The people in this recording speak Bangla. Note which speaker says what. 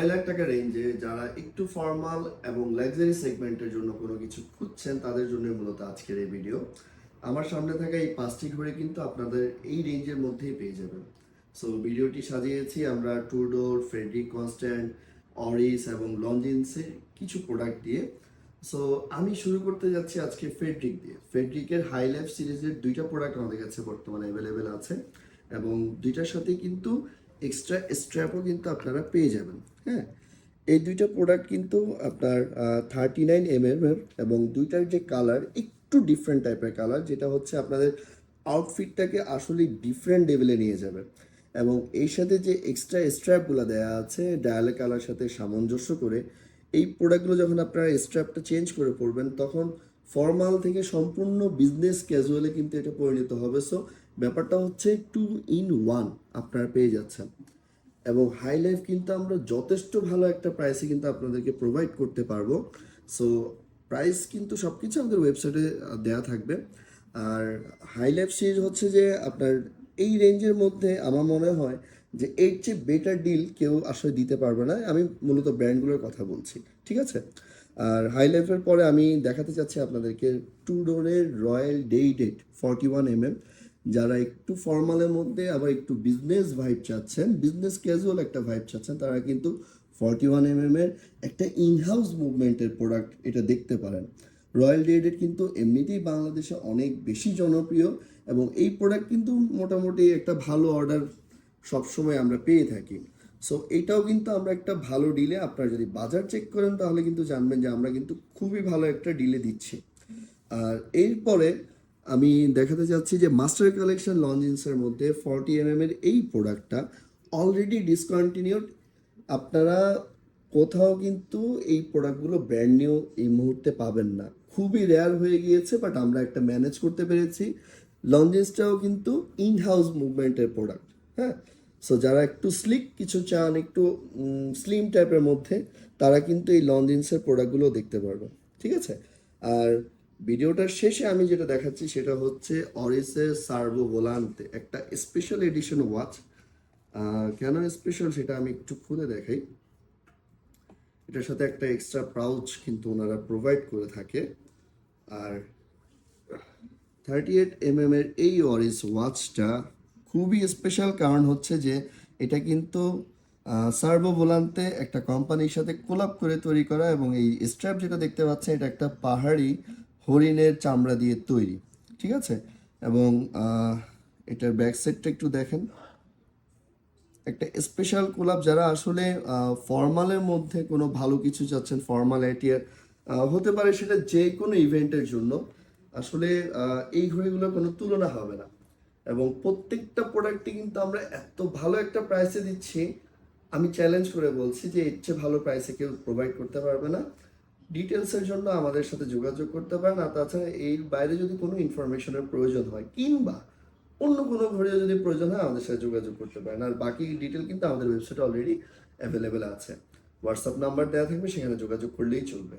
Speaker 1: আড়াই লাখ টাকা রেঞ্জে যারা একটু ফর্মাল এবং লাক্সারি সেগমেন্টের জন্য কোনো কিছু খুঁজছেন, তাদের জন্য মূলত আজকের এই ভিডিও আমার সামনে থাকা এই পাঁচটি ঘড়ি কিন্তু আপনাদের এই রেঞ্জের মধ্যেই পেয়ে যাবেন। সো ভিডিওটি সাজিয়েছি আমরা টুডোর ফ্রেডরিক কনস্ট্যান্ট অরিস এবং লঞ্জিন্সের কিছু প্রোডাক্ট দিয়ে। সো আমি শুরু করতে যাচ্ছি আজকে ফেডরিক দিয়ে। ফেডরিকের হাই লাইফ সিরিজের দুইটা প্রোডাক্ট আমাদের কাছে বর্তমানে অ্যাভেলেবেল আছে এবং দুইটার সাথে কিন্তু এক্সট্রা স্ট্র্যাপও কিন্তু আপনারা পেয়ে যাবেন। হ্যাঁ এই দুইটা প্রোডাক্ট কিন্তু আপনার থার্টি নাইন এম এম এর এবং দুইটার যে কালার একটু ডিফারেন্ট টাইপের কালার যেটা হচ্ছে আপনাদের আউটফিটটাকে আসলে ডিফারেন্ট লেভেলে নিয়ে যাবে। এবং এর সাথে যে এক্সট্রা স্ট্র্যাপগুলো দেওয়া আছে ডায়ালে কালার সাথে সামঞ্জস্য করে, এই প্রোডাক্টগুলো যখন আপনারা স্ট্র্যাপটা চেঞ্জ করে পড়বেন তখন ফর্মাল থেকে সম্পূর্ণ বিজনেস ক্যাজুয়ালে কিন্তু এটা পরিণত হবে। সো ব্যাপারটা হচ্ছে টু ইন ওয়ান আপনারা পেয়ে যাচ্ছেন। এবং হাই লাইফ কিন্তু আমরা যথেষ্ট ভালো একটা প্রাইসে কিন্তু আপনাদেরকে প্রোভাইড করতে পারব। সো প্রাইস কিন্তু সব কিছু আমাদের ওয়েবসাইটে দেওয়া থাকবে। আর হাই লাইফ সিরিজ হচ্ছে যে আপনার এই রেঞ্জের মধ্যে আমার মনে হয় যে এর চেয়ে বেটার ডিল কেউ আসলে দিতে পারবে না। আমি মূলত ব্র্যান্ডগুলোর কথা বলছি, ঠিক আছে? আর হাই লাইফের পরে আমি দেখাতে চাচ্ছি আপনাদেরকে টু ডোরের royal day date forty one M M যারা একটু ফর্মালের মধ্যে, আবার একটু বিজনেস ভাইব চাচ্ছেন বিজনেস ক্যাজুয়াল একটা ভাইব চাচ্ছেন, তারা কিন্তু ফর্টি ওয়ান এম এর একটা ইনহাউস মুভমেন্টের প্রোডাক্ট এটা দেখতে পারেন। রয়্যাল ডেডেড কিন্তু এমনিতেই বাংলাদেশে অনেক বেশি জনপ্রিয় এবং এই প্রোডাক্ট কিন্তু মোটামুটি একটা ভালো অর্ডার সবসময় আমরা পেয়ে থাকি। সো এটাও কিন্তু আমরা একটা ভালো ডিলে আপনারা যদি বাজার চেক করেন তাহলে কিন্তু জানবেন যে আমরা কিন্তু খুবই ভালো একটা ডিলে দিচ্ছি। আর এরপরে আমি দেখাতে চাচ্ছি যে মাস্টার কালেকশন লঞ্জিন্সের মধ্যে ফর্টি এম এর এই প্রোডাক্টটা অলরেডি ডিসকন্টিনিউড আপনারা কোথাও কিন্তু এই প্রোডাক্টগুলো ব্র্যান্ড নিউ এই মুহূর্তে পাবেন না। খুবই রেয়ার হয়ে গিয়েছে বাট আমরা একটা ম্যানেজ করতে পেরেছি। লঞ্জিন্সটাও কিন্তু ইন হাউস মুভমেন্টের প্রোডাক্ট হ্যাঁ? সো যারা একটু স্লিক কিছু চান, একটু স্লিম টাইপের মধ্যে, তারা কিন্তু এই লঞ্জিন্সের প্রোডাক্টগুলো দেখতে পারবে ঠিক আছে? আর ভিডিওটার শেষে আমি যেটা দেখাচ্ছি সেটা হচ্ছে অরিসের সার্ভো ভোলান্তে একটা স্পেশাল এডিশন ওয়াচ কেন স্পেশাল সেটা আমি একটু খুলে দেখাই। এটার সাথে একটা এক্সট্রা প্রাউচ কিন্তু ওনারা প্রোভাইড করে থাকে। আর থার্টি এইট এম এর এই অরিস ওয়াচটা খুবই স্পেশাল কারণ হচ্ছে যে এটা কিন্তু সার্ভো ভোলান্তে একটা কোম্পানির সাথে কোলাপ করে তৈরি করা এবং এই স্ট্র্যাপ যেটা দেখতে পাচ্ছেন এটা একটা পাহাড়ি হরিণের চামড়া দিয়ে তৈরি, ঠিক আছে? এবং এটার ব্যাক সাইডটা একটু দেখেন। একটা স্পেশাল কোলাপ যারা আসলে ফর্মালের মধ্যে কোনো ভালো কিছু চাচ্ছেন ফর্মাল অ্যাটিয়ার হতে পারে সেটা যে কোনো ইভেন্টের জন্য, আসলে এই ঘড়িগুলো কোনো তুলনা হবে না। এবং প্রত্যেকটা প্রোডাক্টে কিন্তু আমরা এত ভালো একটা প্রাইসে দিচ্ছি, আমি চ্যালেঞ্জ করে বলছি যে এর চেয়ে ভালো প্রাইসে কেউ প্রোভাইড করতে পারবে না। ডিটেলসের জন্য আমাদের সাথে যোগাযোগ করতে পারেন। আর তাছাড়া এর বাইরে যদি কোনো ইনফরমেশনের প্রয়োজন হয়, কিংবা অন্য কোনো ঘরে যদি প্রয়োজন হয়, আমাদের সাথে যোগাযোগ করতে পারেন। আর বাকি ডিটেল কিন্তু আমাদের ওয়েবসাইটে অলরেডি অ্যাভেলেবেল আছে। হোয়াটসঅ্যাপ নাম্বার দেওয়া থাকবে, সেখানে যোগাযোগ করলেই চলবে।